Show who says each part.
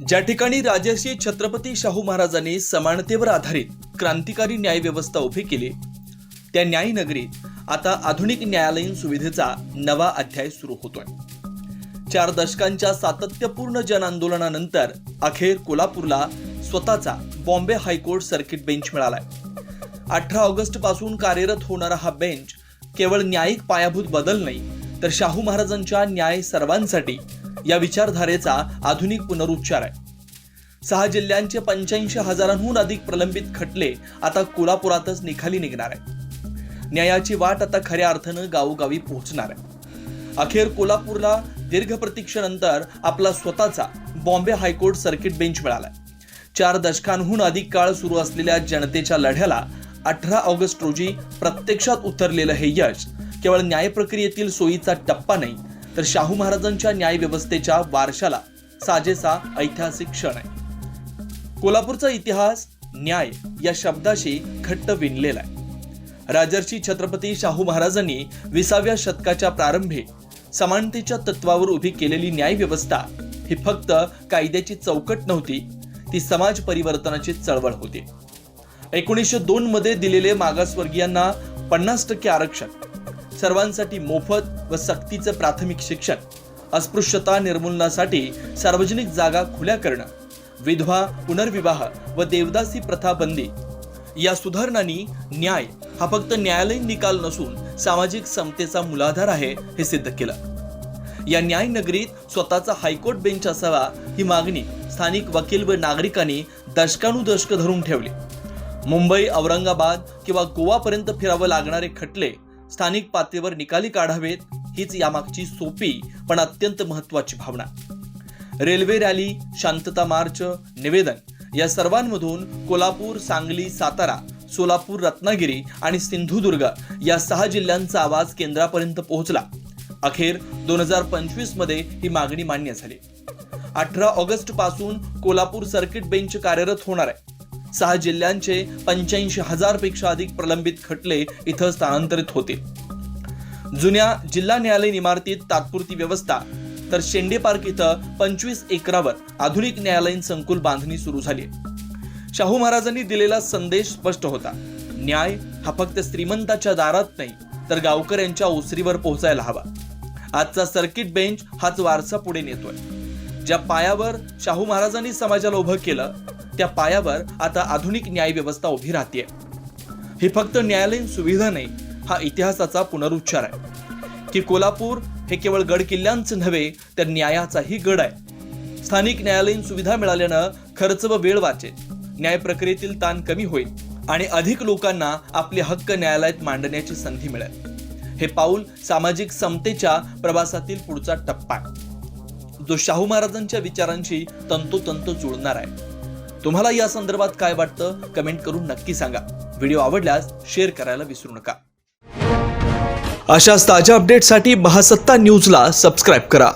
Speaker 1: ज्या ठिकाणी राजर्षी छत्रपती शाहू महाराजांनी समानतेवर आधारित क्रांतिकारी न्यायव्यवस्था उभी केली त्या न्यायनगरीत आता आधुनिक न्यायालयीन सुविधेचा नवा अध्याय सुरू होतोय. चार दशकांच्या सातत्यपूर्ण जनआंदोलनानंतर अखेर कोल्हापूरला स्वतःचा बॉम्बे हायकोर्ट सर्किट बेंच मिळालाय. अठरा ऑगस्टपासून कार्यरत होणारा हा बेंच केवळ न्यायिक पायाभूत बदल नाही तर शाहू महाराजांच्या न्याय सर्वांसाठी या विचारधारेचा आधुनिक पुनरुच्चार आहे. सहा जिल्ह्यांचे पंच्याऐंशी हजारांहून अधिक प्रलंबित खटले आता कोल्हापुरातच निखाली निघणार आहे न्यायाची वाट आता खऱ्या अर्थानं गावोगावी पोहोचणार आहे. अखेर कोल्हापूरला दीर्घ प्रतीक्षेनंतर आपला स्वतःचा बॉम्बे हायकोर्ट सर्किट बेंच मिळाला चार दशकांहून अधिक काळ सुरू असलेल्या जनतेच्या लढ्याला अठरा ऑगस्ट रोजी प्रत्यक्षात उतरलेलं हे यश केवळ न्यायप्रक्रियेतील सोयीचा टप्पा नाही तर शाहू महाराजांच्या न्यायव्यवस्थेच्या वारशाला साजेसा ऐतिहासिक क्षण आहे. कोल्हापूरचा इतिहास न्याय या शब्दाशी घट्ट विणलेला आहे. राजर्षी छत्रपती शाहू महाराजांनी विसाव्या शतकाच्या प्रारंभी समानतेच्या तत्वावर उभी केलेली न्याय व्यवस्था ही फक्त कायद्याची चौकट नव्हती ती समाज परिवर्तनाची चळवळ होती. एकोणीसशे दोन मध्ये दिलेले मागासवर्गीयांना पन्नास टक्के आरक्षण सर्वांसाठी मोफत व सक्तीचं प्राथमिक शिक्षण अस्पृश्यता निर्मूलनासाठी सार्वजनिक जागा खुल्या करणं विधवा पुनर्विवाह व देवदासी प्रथा बंदी या सुधारणांनी न्याय हा फक्त न्यायालयीन निकाल नसून सामाजिक समतेचा मूलाधार आहे हे सिद्ध केलं. या न्याय नगरीत स्वतःचा हायकोर्ट बेंच असावा ही मागणी स्थानिक वकील व नागरिकांनी दशकानुदशक धरून ठेवली. मुंबई औरंगाबाद किंवा गोवापर्यंत फिरावं लागणारे खटले स्थानिक पातळीवर निकाली काढावेत हीच यामागची सोपी पण अत्यंत महत्वाची भावना. रेल्वे रॅली शांतता मार्च निवेदन या सर्वांमधून कोल्हापूर सांगली सातारा सोलापूर रत्नागिरी आणि सिंधुदुर्ग या सहा जिल्ह्यांचा आवाज केंद्रापर्यंत पोहोचला. अखेर दोन हजार पंचवीसमध्ये ही मागणी मान्य झाली. अठरा ऑगस्टपासून कोल्हापूर सर्किट बेंच कार्यरत होणार आहे. सहा जिल्ह्यांचे पंच्याऐंशी हजारपेक्षा अधिक प्रलंबित खटले इथं स्थानांतरित होतील जुन्या जिल्हा न्यायालयीन इमारतीत तात्पुरती व्यवस्था. तर शेंडे पार्क इथं पंचवीस एकरावर आधुनिक न्यायालयीन संकुल बांधणी सुरू झाली. शाहू महाराजांनी दिलेला संदेश स्पष्ट होता. न्याय हा फक्त श्रीमंताच्या दारात नाही तर गावकऱ्यांच्या ओसरीवर पोहोचायला हवा. आजचा सर्किट बेंच हाच वारसा पुढे नेतोय. ज्या पायावर शाहू महाराजांनी समाजाला उभं केलं त्या पायावर आता आधुनिक न्याय व्यवस्था उभी राहते ही फक्त न्यायालयीन सुविधा नाही हा इतिहासाचा पुनरुच्चार आहे. की कोल्हापूर हे केवळ गड किल्ल्यांचं नव्हे तर न्यायाचाही गड आहे. स्थानिक न्यायालयीन सुविधा मिळाल्यानं खर्च व वेळ वाचेल न्याय प्रक्रियेतील ताण कमी होईल आणि अधिक लोकांना आपले हक्क न्यायालयात मांडण्याची संधी मिळेल. हे पाऊल सामाजिक समतेच्या प्रवासातील पुढचा टप्पा आहे. जो शाहू महाराजांच्या विचारांशी तंतोतंत जुळणार आहे. तुम्हाला या संदर्भात काय वाटतं कमेंट करून नक्की सांगा. व्हिडिओ आवडल्यास शेअर करायला विसरू नका. अशाच ताज्या अपडेटसाठी महासत्ता न्यूजला सबस्क्राईब करा.